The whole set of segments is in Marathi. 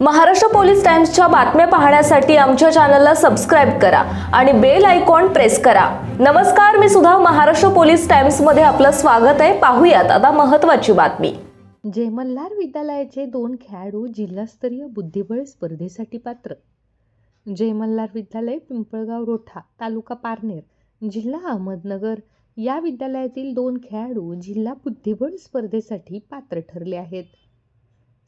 महाराष्ट्र पोलीस टाइम्सच्या बातम्या पाहण्यासाठी आमच्या चॅनलला सबस्क्राईब करा आणि बेल आयकॉन प्रेस करा. नमस्कार मी सुद्धा महाराष्ट्र पोलीस टाइम्समध्ये आपलं स्वागत आहे. पाहूयात आता महत्त्वाची बातमी. जयमल्हार विद्यालयाचे दोन खेळाडू जिल्हास्तरीय बुद्धिबळ स्पर्धेसाठी पात्र. जयमल्हार विद्यालय पिंपळगाव रोठा तालुका पारनेर जिल्हा अहमदनगर या विद्यालयातील दोन खेळाडू जिल्हा बुद्धिबळ स्पर्धेसाठी पात्र ठरले आहेत.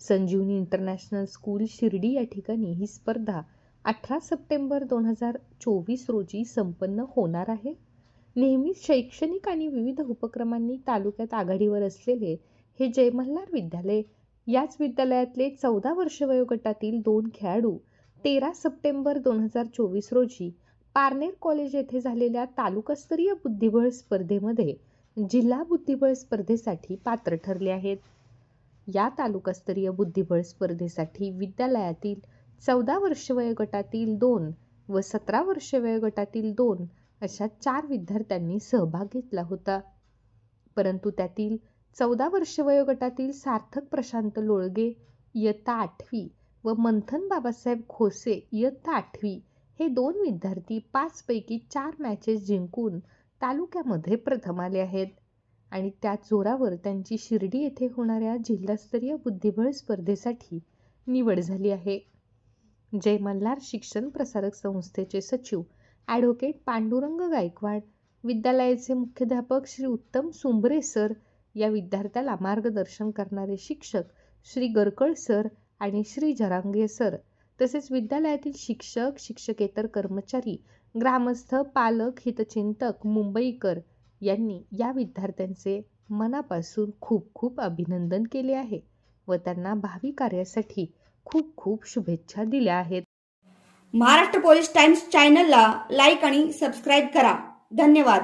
संजीवनी इंटरनॅशनल स्कूल शिर्डी या ठिकाणी ही स्पर्धा अठरा सप्टेंबर दोन हजार चोवीस रोजी संपन्न होणार आहे. नेहमीच शैक्षणिक आणि विविध उपक्रमांनी तालुक्यात आघाडीवर असलेले हे जयमल्हार विद्यालय याच विद्यालयातले चौदा वर्ष वयोगटातील दोन खेळाडू तेरा सप्टेंबर दोन हजार चोवीस रोजी पारनेर कॉलेज येथे झालेल्या तालुकास्तरीय बुद्धिबळ स्पर्धेमध्ये जिल्हा बुद्धिबळ स्पर्धेसाठी पात्र ठरले आहेत. या तालुकास्तरीय बुद्धिबळ स्पर्धेसाठी विद्यालयातील चौदा वर्ष वयोगटातील दोन व सतरा वर्ष वयोगटातील दोन अशा चार विद्यार्थ्यांनी सहभाग घेतला होता. परंतु त्यातील चौदा वर्ष वयोगटातील सार्थक प्रशांत लोळगे इयत्ता आठवी व मंथन बाबासाहेब खोसे इयत्ता आठवी हे दोन विद्यार्थी पाचपैकी चार मॅचेस जिंकून तालुक्यामध्ये प्रथम आले आहेत. आणि त्याच जोरावर त्यांची शिर्डी येथे होणाऱ्या जिल्हास्तरीय बुद्धिबळ स्पर्धेसाठी निवड झाली आहे. जय मल्हार शिक्षण प्रसारक संस्थेचे सचिव ॲडव्होकेट पांडुरंग गायकवाड विद्यालयाचे मुख्याध्यापक श्री उत्तम सुंबरे सर या विद्यार्थ्याला मार्गदर्शन करणारे शिक्षक श्री गरकळ सर आणि श्री जरांगे सर तसेच विद्यालयातील शिक्षक शिक्षकेतर कर्मचारी ग्रामस्थ पालक हितचिंतक मुंबईकर यांनी या विद्यार्थ्यांचे मनापासून खूप खूप अभिनंदन केले आहे व त्यांना भावी कार्यासाठी खूप खूप शुभेच्छा दिल्या आहेत. महाराष्ट्र पोलीस टाइम्स चॅनलला लाईक आणि सबस्क्राईब करा. धन्यवाद.